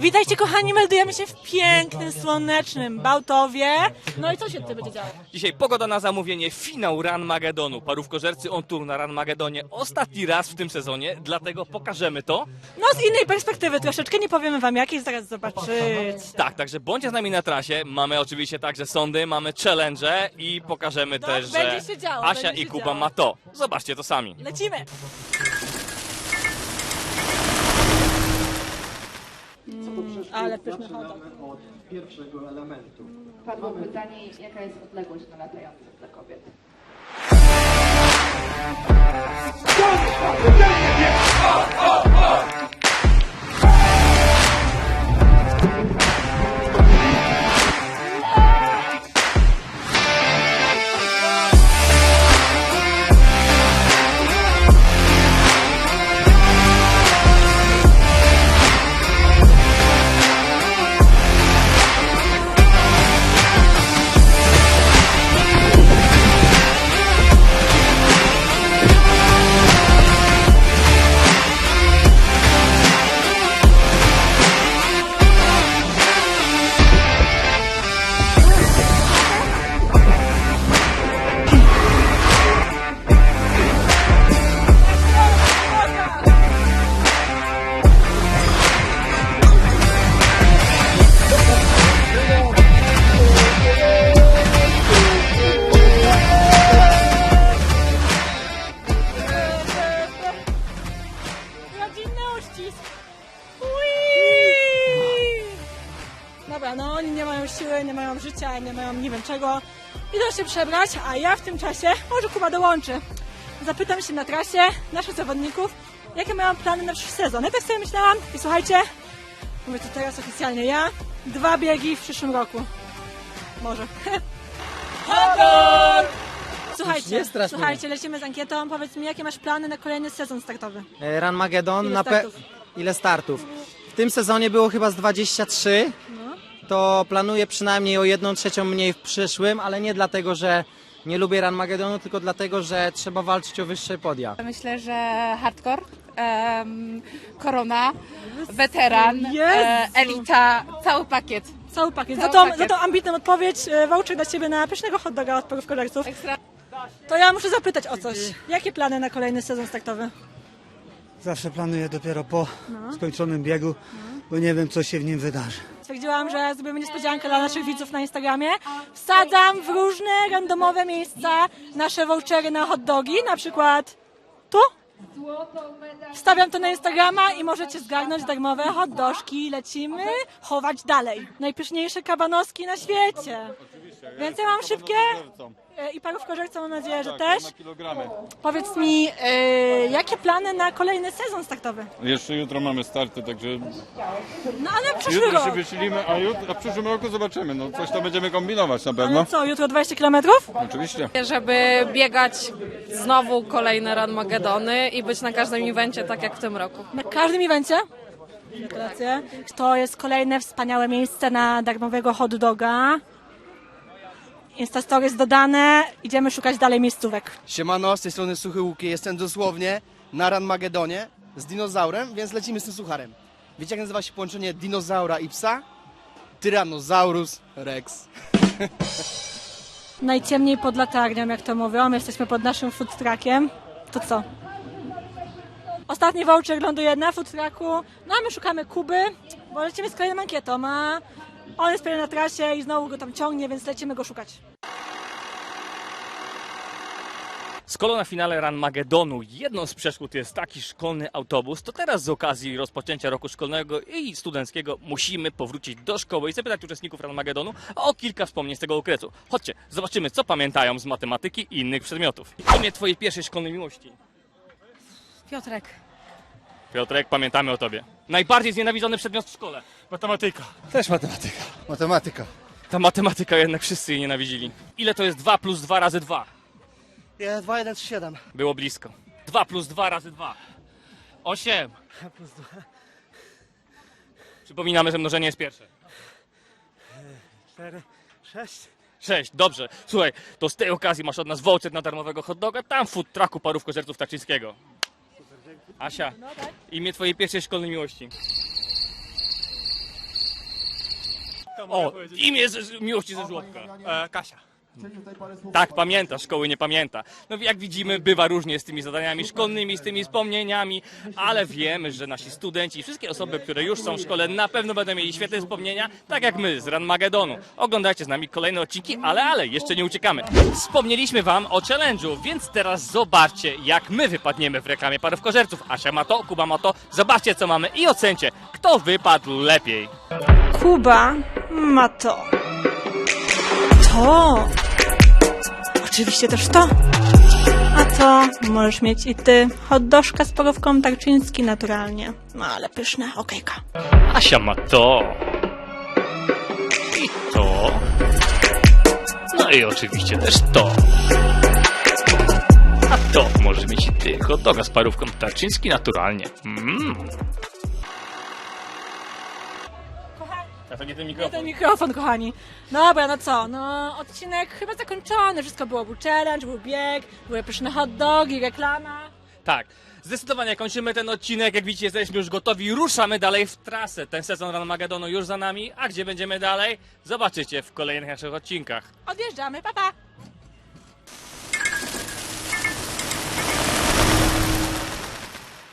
Witajcie kochani, meldujemy się w pięknym, słonecznym Bałtowie. No i co się tutaj będzie działo? Dzisiaj pogoda na zamówienie, finał Run Magedonu. Parówkożercy on tour na Run Magedonie ostatni raz w tym sezonie, dlatego pokażemy to. No z innej perspektywy troszeczkę, nie powiemy wam jakiej, zaraz zobaczycie. Tak, także bądźcie z nami na trasie. Mamy oczywiście także sądy, mamy challenge i pokażemy Tak, też, że będzie się działo, Asia będzie i się Kuba działo. ma to. Zobaczcie to sami. Lecimy! Ale pyszny hot dog. od pierwszego elementu. Padło pytanie, jaka jest odległość na latających nie mają nie wiem czego. Idą się przebrać, a ja w tym czasie, może Kuba dołączy. Zapytam się na trasie naszych zawodników, jakie mają plany na przyszły sezon. Ja tak sobie myślałam i słuchajcie, mówię to teraz oficjalnie ja, dwa biegi w przyszłym roku. Może. Słuchajcie, strasz mnie. słuchajcie, lecimy z ankietą. Powiedz mi, jakie masz plany na kolejny sezon startowy? E, Run Magedon Ile na pe- startów? ile startów? W tym sezonie było chyba z 23. No. To planuję przynajmniej o jedną trzecią mniej w przyszłym, ale nie dlatego, że nie lubię Run Magedonu, tylko dlatego, że trzeba walczyć o wyższe podia. Myślę, że hardcore, em, korona, weteran, e, Jezu. elita, cały pakiet. Cały pakiet. Za Cały tą, pakiet. za tą ambitną odpowiedź e, voucher dla Ciebie na pysznego hot doga od porów koleksów. Ekstra. To ja muszę zapytać o coś. Jakie plany na kolejny sezon startowy? Zawsze planuję dopiero po skończonym biegu, bo nie wiem, co się w nim wydarzy. Stwierdziłam, że zrobimy niespodziankę dla naszych widzów na Instagramie. Wsadzam w różne randomowe miejsca nasze vouchery na hot dogi, na przykład tu. Wstawiam to na Instagrama i możecie zgarnąć darmowe hot dożki. Lecimy chować dalej. Najpyszniejsze kabanoski na świecie. Więc ja mam szybkie e, i parówko żerca mam nadzieję, że też. Powiedz mi, e, jakie plany na kolejny sezon startowy? Jeszcze jutro mamy starty, także No ale przyszły jutro się rok. wysilimy, a, jutro, a w przyszłym roku zobaczymy. No coś to będziemy kombinować na pewno. Ale co, jutro 20 kilometrów? Oczywiście. żeby biegać znowu kolejne Run Magedony i być na każdym evencie tak jak w tym roku. Na każdym evencie. Gratulacje. To jest kolejne wspaniałe miejsce na darmowego hot doga. Instastory jest dodane. Idziemy szukać dalej miejscówek. Siemano, z tej strony Suchy Łuki. Jestem dosłownie na Ranmagedonie z dinozaurem, więc lecimy z tym sucharem. Wiecie jak nazywa się połączenie dinozaura i psa? Tyrannosaurus Rex. Najciemniej pod latarnią, jak to mówią. Jesteśmy pod naszym food truckiem. To co? Ostatni voucher ląduje na food trucku. No a my szukamy Kuby, bo lecimy z kolejną ankietą, a on jest pewnie na trasie i znowu go tam ciągnie, więc lecimy go szukać. Skoro na finale Run Magedonu jedną z przeszkód jest taki szkolny autobus, to teraz z okazji rozpoczęcia roku szkolnego i studenckiego musimy powrócić do szkoły i zapytać uczestników Run Magedonu o kilka wspomnień z tego okresu. Chodźcie, zobaczymy co pamiętają z matematyki i innych przedmiotów. Imię twojej pierwszej szkolnej miłości. Piotrek. Piotrek, pamiętamy o tobie. Najbardziej znienawidzony przedmiot w szkole. Matematyka. Też matematyka. Matematyka. Ta matematyka jednak wszyscy jej nienawidzili. Ile to jest 2 plus 2 razy 2? Ja 2, 1, 3, 7. Było blisko. 2 plus 2 razy 2. 8. Przypominamy, że mnożenie jest pierwsze. 4, 6. 6, dobrze. Słuchaj, to z tej okazji masz od nas voucher na darmowego hot doga, tam w food trucku parówko żerców Tarczyńskiego. Asia, imię twojej pierwszej szkolnej miłości. O, imię z, miłości ze żłobka. E, Kasia. Tak, pamięta, szkoły nie pamięta. No jak widzimy, bywa różnie z tymi zadaniami szkolnymi, z tymi wspomnieniami, ale wiemy, że nasi studenci i wszystkie osoby, które już są w szkole, na pewno będą mieli świetne wspomnienia, tak jak my z Ranmagedonu. Oglądajcie z nami kolejne odcinki, ale, ale, jeszcze nie uciekamy. Wspomnieliśmy wam o challenge'u, więc teraz zobaczcie, jak my wypadniemy w reklamie parówkożerców. Asia ma to, Kuba ma to, zobaczcie co mamy i ocencie, kto wypadł lepiej. Kuba ma to. To. Oczywiście też to. A to możesz mieć i ty. Hotdożka z porówką tarczyński naturalnie. No ale pyszne, okejka. Asia ma to. I to. No i oczywiście też to. A to może mieć ty. Hot doga z parówką tarczyński naturalnie. Mmm. To nie ten Nie mikrofon. ten mikrofon, kochani. Dobra, no co? No, odcinek chyba zakończony. Wszystko było. Był challenge, był bieg, były pyszne hot dogi, reklama. Tak. Zdecydowanie kończymy ten odcinek. Jak widzicie, jesteśmy już gotowi. Ruszamy dalej w trasę. Ten sezon Ranmagedonu już za nami. A gdzie będziemy dalej? Zobaczycie w kolejnych naszych odcinkach. Odjeżdżamy, papa. Pa.